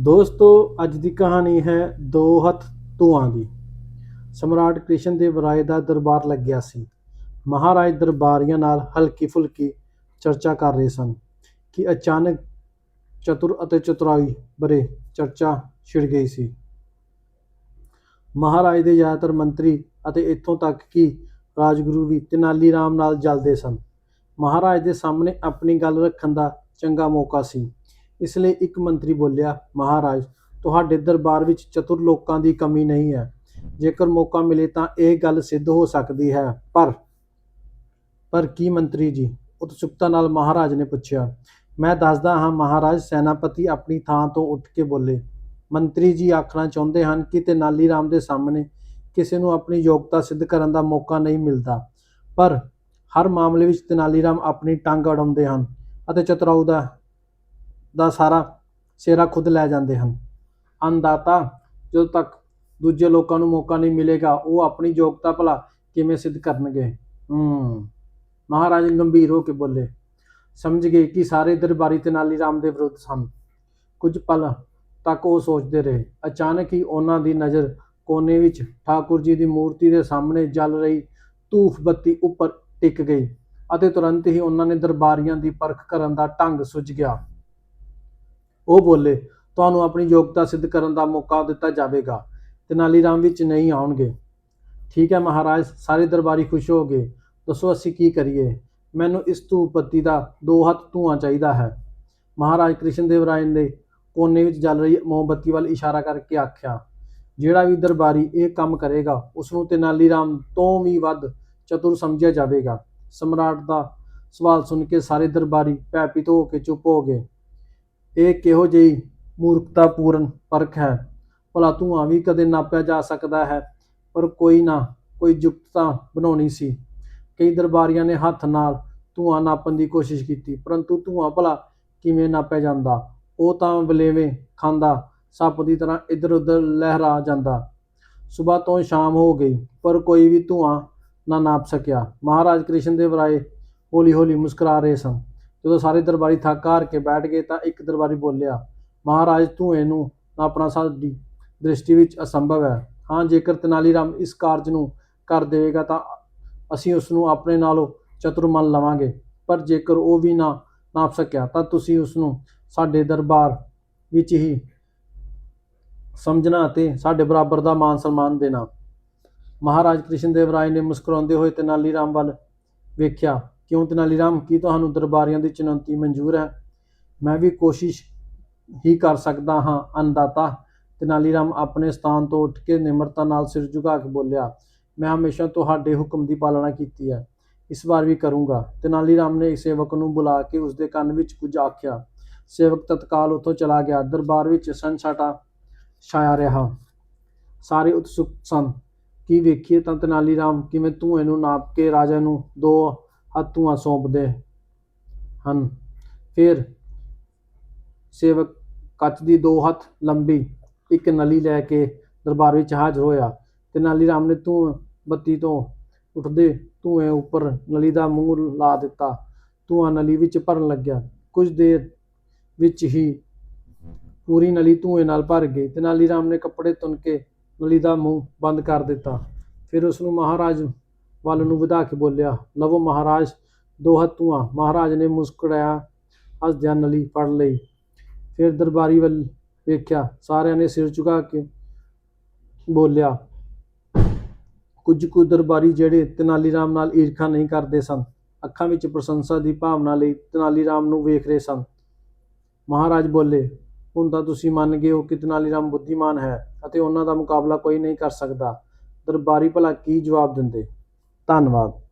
ਦੋਸਤੋ, ਅੱਜ ਦੀ ਕਹਾਣੀ ਹੈ ਦੋ ਹੱਥ ਧੂਆਂ ਦੀ। ਸਮਰਾਟ ਕ੍ਰਿਸ਼ਨ ਦੇਵ ਰਾਏ ਦਾ ਦਰਬਾਰ ਲੱਗਿਆ ਸੀ। ਮਹਾਰਾਜ ਦਰਬਾਰੀਆਂ ਨਾਲ ਹਲਕੀ ਫੁਲਕੀ ਚਰਚਾ ਕਰ ਰਹੇ ਸਨ ਕਿ ਅਚਾਨਕ ਚਤੁਰ ਅਤੇ ਚਤੁਰਾਈ ਬਰੇ ਚਰਚਾ ਛਿੜ ਗਈ ਸੀ। ਮਹਾਰਾਜ ਦੇ ਜ਼ਿਆਦਾਤਰ ਮੰਤਰੀ ਅਤੇ ਇੱਥੋਂ ਤੱਕ ਕਿ ਰਾਜਗੁਰੂ ਵੀ ਤੇਨਾਲੀ ਰਾਮ ਨਾਲ ਜਲਦੇ ਸਨ। ਮਹਾਰਾਜ ਦੇ ਸਾਹਮਣੇ ਆਪਣੀ ਗੱਲ ਰੱਖਣ ਦਾ ਚੰਗਾ ਮੌਕਾ ਸੀ। ਇਸ ਲਈ ਇੱਕ ਮੰਤਰੀ ਬੋਲਿਆ, ਮਹਾਰਾਜ, ਤੁਹਾਡੇ ਦਰਬਾਰ ਵਿੱਚ ਚਤੁਰ ਲੋਕਾਂ ਦੀ ਕਮੀ ਨਹੀਂ ਹੈ। ਜੇਕਰ ਮੌਕਾ ਮਿਲੇ ਤਾਂ ਇਹ ਗੱਲ ਸਿੱਧ ਹੋ ਸਕਦੀ ਹੈ। ਪਰ ਪਰ ਕੀ ਮੰਤਰੀ ਜੀ, ਉਤਸੁਕਤਾ ਨਾਲ ਮਹਾਰਾਜ ਨੇ ਪੁੱਛਿਆ, ਮੈਂ ਦੱਸਦਾ ਹਾਂ, ਮਹਾਰਾਜ, ਸੈਨਾਪਤੀ ਆਪਣੀ ਥਾਂ ਤੋਂ ਉੱਠ ਕੇ ਬੋਲੇ। ਮੰਤਰੀ ਜੀ ਆਖਣਾ ਚਾਹੁੰਦੇ ਹਨ ਕਿ ਤੇਨਾਲੀ ਰਾਮ ਦੇ ਸਾਹਮਣੇ ਕਿਸੇ ਨੂੰ ਆਪਣੀ ਯੋਗਤਾ ਸਿੱਧ ਕਰਨ ਦਾ ਮੌਕਾ ਨਹੀਂ ਮਿਲਦਾ। ਪਰ, ਹਰ ਮਾਮਲੇ ਵਿੱਚ ਤੇਨਾਲੀ ਰਾਮ ਆਪਣੀ ਟੰਗ ਅੜਾਉਂਦੇ ਹਨ ਅਤੇ ਚਤੁਰਾਊ ਦਾ ਸਾਰਾ ਸਿਹਰਾ ਖੁਦ ਲੈ ਜਾਂਦੇ ਹਨ। ਅੰਦਾਤਾ ਜਦੋਂ ਤੱਕ ਦੂਜੇ ਲੋਕਾਂ ਨੂੰ ਮੌਕਾ ਨਹੀਂ ਮਿਲੇਗਾ, ਉਹ ਆਪਣੀ ਯੋਗਤਾ ਭਲਾ ਕਿਵੇਂ ਸਿੱਧ ਕਰਨਗੇ? ਹੂੰ, ਮਹਾਰਾਜ ਗੰਭੀਰ ਹੋ ਕੇ ਬੋਲੇ, ਸਮਝ ਗਏ ਕਿ ਸਾਰੇ ਦਰਬਾਰੀ ਤੇਨਾਲੀ ਰਾਮ ਦੇ ਵਿਰੁੱਧ ਸਨ। ਕੁਝ ਪਲ ਤੱਕ ਉਹ ਸੋਚਦੇ ਰਹੇ। ਅਚਾਨਕ ਹੀ ਉਹਨਾਂ ਦੀ ਨਜ਼ਰ ਕੋਨੇ ਵਿੱਚ ਠਾਕੁਰ ਜੀ ਦੀ ਮੂਰਤੀ ਦੇ ਸਾਹਮਣੇ ਜਲ ਰਹੀ ਧੂਫ ਬੱਤੀ ਉੱਪਰ ਟਿਕ ਗਈ ਅਤੇ ਤੁਰੰਤ ਹੀ ਉਹਨਾਂ ਨੇ ਦਰਬਾਰੀਆਂ ਦੀ ਪਰਖ ਕਰਨ ਦਾ ਢੰਗ ਸੁੱਝ ਗਿਆ। ਉਹ ਬੋਲੇ, ਤੁਹਾਨੂੰ ਆਪਣੀ ਯੋਗਤਾ ਸਿੱਧ ਕਰਨ ਦਾ ਮੌਕਾ ਦਿੱਤਾ ਜਾਵੇਗਾ ਤੇਨਾਲੀ ਰਾਮ ਵਿੱਚ ਨਹੀਂ ਆਉਣਗੇ। ਠੀਕ ਹੈ ਮਹਾਰਾਜ, ਸਾਰੇ ਦਰਬਾਰੀ ਖੁਸ਼ ਹੋ ਗਏ ਦੱਸੋ ਅਸੀਂ ਕੀ ਕਰੀਏ? ਮੈਨੂੰ ਇਸ ਧੂਪ ਬੱਤੀ ਦਾ ਦੋ ਹੱਥ ਧੂਆਂ ਚਾਹੀਦਾ ਹੈ। ਮਹਾਰਾਜ ਕ੍ਰਿਸ਼ਨ ਦੇਵ ਰਾਏ ਨੇ ਕੋਨੇ ਵਿੱਚ ਜਲ ਰਹੀ ਮੋਮਬੱਤੀ ਵੱਲ ਇਸ਼ਾਰਾ ਕਰਕੇ ਆਖਿਆ, ਜਿਹੜਾ ਵੀ ਦਰਬਾਰੀ ਇਹ ਕੰਮ ਕਰੇਗਾ ਉਸ ਨੂੰ ਤੇਨਾਲੀ ਰਾਮ ਤੋਂ ਵੀ ਵੱਧ ਚਤੁਰ ਸਮਝਿਆ ਜਾਵੇਗਾ। ਸਮਰਾਟ ਦਾ ਸਵਾਲ ਸੁਣ ਕੇ ਸਾਰੇ ਦਰਬਾਰੀ ਭੈਭੀਤ ਹੋ ਕੇ ਚੁੱਪ ਹੋ ਗਏ। ਇਹ ਕਿਹੋ ਜਿਹੀ ਮੂਰਖਤਾਪੂਰਨ ਪਰਖ ਹੈ? ਭਲਾ ਧੂਆਂ ਵੀ ਕਦੇ ਨਾਪਿਆ ਜਾ ਸਕਦਾ ਹੈ, ਪਰ ਕੋਈ ਨਾ, ਕੋਈ ਯੁਕਤਾ ਬਣਾਉਣੀ ਸੀ। ਕਈ ਦਰਬਾਰੀਆਂ ਨੇ ਹੱਥ ਨਾਲ ਧੂਆਂ ਨਾਪਣ ਦੀ ਕੋਸ਼ਿਸ਼ ਕੀਤੀ, ਪਰੰਤੂ ਧੂਆਂ ਭਲਾ ਕਿਵੇਂ ਨਾਪਿਆ ਜਾਂਦਾ? ਉਹ ਤਾਂ ਵਲੇਵੇਂ ਖਾਂਦਾ, ਸੱਪ ਦੀ ਤਰ੍ਹਾਂ ਇੱਧਰ ਉੱਧਰ ਲਹਿਰਾ ਜਾਂਦਾ। ਸਵੇਰ ਤੋਂ ਸ਼ਾਮ ਹੋ ਗਈ, ਪਰ ਕੋਈ ਵੀ ਧੂਆਂ ਨਾ ਨਾਪ ਸਕਿਆ। ਮਹਾਰਾਜ ਕ੍ਰਿਸ਼ਨ ਦੇਵ ਰਾਏ ਹੌਲੀ ਹੌਲੀ ਮੁਸਕਰਾ ਰਹੇ ਸਨ। ਜਦੋਂ ਸਾਰੇ ਦਰਬਾਰੀ ਥੱਕ ਹਾਰ ਕੇ ਬੈਠ ਗਏ ਤਾਂ ਇੱਕ ਦਰਬਾਰੀ ਬੋਲਿਆ, ਮਹਾਰਾਜ ਧੂਏ ਨੂੰ ਆਪਣਾ ਸਾਡੀ ਦ੍ਰਿਸ਼ਟੀ ਵਿੱਚ ਅਸੰਭਵ ਹੈ। ਹਾਂ, ਜੇਕਰ ਤੇਨਾਲੀ ਰਾਮ ਇਸ ਕਾਰਜ ਨੂੰ ਕਰ ਦੇਵੇਗਾ ਤਾਂ ਅਸੀਂ ਉਸ ਨੂੰ ਆਪਣੇ ਨਾਲੋਂ ਚਤੁਰ ਮੰਨ ਲਵਾਂਗੇ। ਪਰ ਜੇਕਰ ਉਹ ਵੀ ਨਾ ਨਾਪ ਸਕਿਆ, ਤਾਂ ਤੁਸੀਂ ਉਸ ਨੂੰ ਸਾਡੇ ਦਰਬਾਰ ਵਿੱਚ ਹੀ ਸਮਝਣਾ ਅਤੇ ਸਾਡੇ ਬਰਾਬਰ ਦਾ ਮਾਨ ਸਨਮਾਨ ਦੇਣਾ। ਮਹਾਰਾਜ ਕ੍ਰਿਸ਼ਨ ਦੇਵ ਰਾਏ ਨੇ ਮੁਸਕਰਾਉਂਦੇ ਹੋਏ ਤੇਨਾਲੀ ਰਾਮ ਵੱਲ ਵੇਖਿਆ। ਕਿਉਂ ਤੇਨਾਲੀ ਰਾਮ ਕੀ ਤੁਹਾਨੂੰ ਦਰਬਾਰੀਆਂ ਦੀ ਚੁਣੌਤੀ ਮਨਜ਼ੂਰ ਹੈ? ਮੈਂ ਵੀ ਕੋਸ਼ਿਸ਼ ਹੀ ਕਰ ਸਕਦਾ ਹਾਂ ਅੰਦਾਤਾ ਤੇਨਾਲੀ ਰਾਮ ਆਪਣੇ ਸਥਾਨ ਤੋਂ ਉੱਠ ਕੇ ਨਿਮਰਤਾ ਨਾਲ ਸਿਰ ਝੁਕਾ ਕੇ ਬੋਲਿਆ, ਮੈਂ ਹਮੇਸ਼ਾ ਤੁਹਾਡੇ ਹੁਕਮ ਦੀ ਪਾਲਣਾ ਕੀਤੀ ਹੈ। ਇਸ ਵਾਰ ਵੀ ਕਰੂੰਗਾ। ਤੇਨਾਲੀ ਰਾਮ ਨੇ ਸੇਵਕ ਨੂੰ ਬੁਲਾ ਕੇ ਉਸਦੇ ਕੰਨ ਵਿੱਚ ਕੁਝ ਆਖਿਆ। ਸੇਵਕ ਤਤਕਾਲ ਉੱਥੋਂ ਚਲਾ ਗਿਆ। ਦਰਬਾਰ ਵਿੱਚ ਸੰਸਾਟਾ ਛਾਇਆ ਰਿਹਾ। ਸਾਰੇ ਉਤਸੁਕ ਸਨ। ਕੀ ਵੇਖੀਏ ਤਾਂ? ਤੇਨਾਲੀ ਰਾਮ ਕਿਵੇਂ ਧੂਏ ਨੂੰ ਨਾਪ ਕੇ ਰਾਜਾ ਨੂੰ ਦੋ ਹੱਥ ਧੂਆਂ ਸੌਂਪਦੇ ਹਨ। ਫਿਰ ਸੇਵਕ ਕੱਚ ਦੀ ਦੋ ਹੱਥ ਲੰਬੀ ਇੱਕ ਨਲੀ ਲੈ ਕੇ ਦਰਬਾਰ ਵਿੱਚ ਹਾਜ਼ਰ ਹੋਇਆ ਤੇ ਤੇਨਾਲੀ ਰਾਮ ਨੇ ਧੂੰ ਬੱਤੀ ਤੋਂ ਉੱਠਦੇ ਧੂਏ ਉੱਪਰ ਨਲੀ ਦਾ ਮੂੰਹ ਲਾ ਦਿੱਤਾ। ਧੂਆਂ ਨਲੀ ਵਿੱਚ ਭਰਨ ਲੱਗਿਆ। ਕੁਝ ਦੇਰ ਵਿੱਚ ਹੀ ਪੂਰੀ ਨਲੀ ਧੂਏ ਨਾਲ ਭਰ ਗਈ ਤੇ ਤੇਨਾਲੀ ਰਾਮ ਨੇ ਕੱਪੜੇ ਤੁੰਨ ਕੇ ਨਲੀ ਦਾ ਮੂੰਹ ਬੰਦ ਕਰ ਦਿੱਤਾ। ਫਿਰ ਉਸ ਨੂੰ ਮਹਾਰਾਜ ਵੱਲ ਨੂੰ ਵਧਾ ਕੇ ਬੋਲਿਆ, ਲਵੋ ਮਹਾਰਾਜ ਦੋ ਹੱਥ ਧੂਆਂ, ਮਹਾਰਾਜ ਨੇ ਮੁਸਕਰਾਇਆ ਹੱਸਦਿਆਂ ਨਲੀ ਫੜ ਲਈ। ਫਿਰ ਦਰਬਾਰੀ ਵੱਲ ਵੇਖਿਆ, ਸਾਰਿਆਂ ਨੇ ਸਿਰ ਝੁਕਾ ਕੇ ਬੋਲਿਆ, ਕੁਝ ਕੁ ਦਰਬਾਰੀ ਜਿਹੜੇ ਤੇਨਾਲੀ ਰਾਮ ਨਾਲ ਈਰਖਾ ਨਹੀਂ ਕਰਦੇ ਸਨ, ਅੱਖਾਂ ਵਿੱਚ ਪ੍ਰਸ਼ੰਸਾ ਦੀ ਭਾਵਨਾ ਲਈ ਤਨਾਲੀ ਰਾਮ ਨੂੰ ਵੇਖ ਰਹੇ ਸਨ। ਮਹਾਰਾਜ ਬੋਲੇ, ਹੁਣ ਤਾਂ ਤੁਸੀਂ ਮੰਨ ਗਏ ਹੋ ਕਿ ਤੇਨਾਲੀ ਰਾਮ ਬੁੱਧੀਮਾਨ ਹੈ ਅਤੇ ਉਹਨਾਂ ਦਾ ਮੁਕਾਬਲਾ ਕੋਈ ਨਹੀਂ ਕਰ ਸਕਦਾ। ਦਰਬਾਰੀ ਭਲਾ ਕੀ ਜਵਾਬ ਦਿੰਦੇ? ਧੰਨਵਾਦ।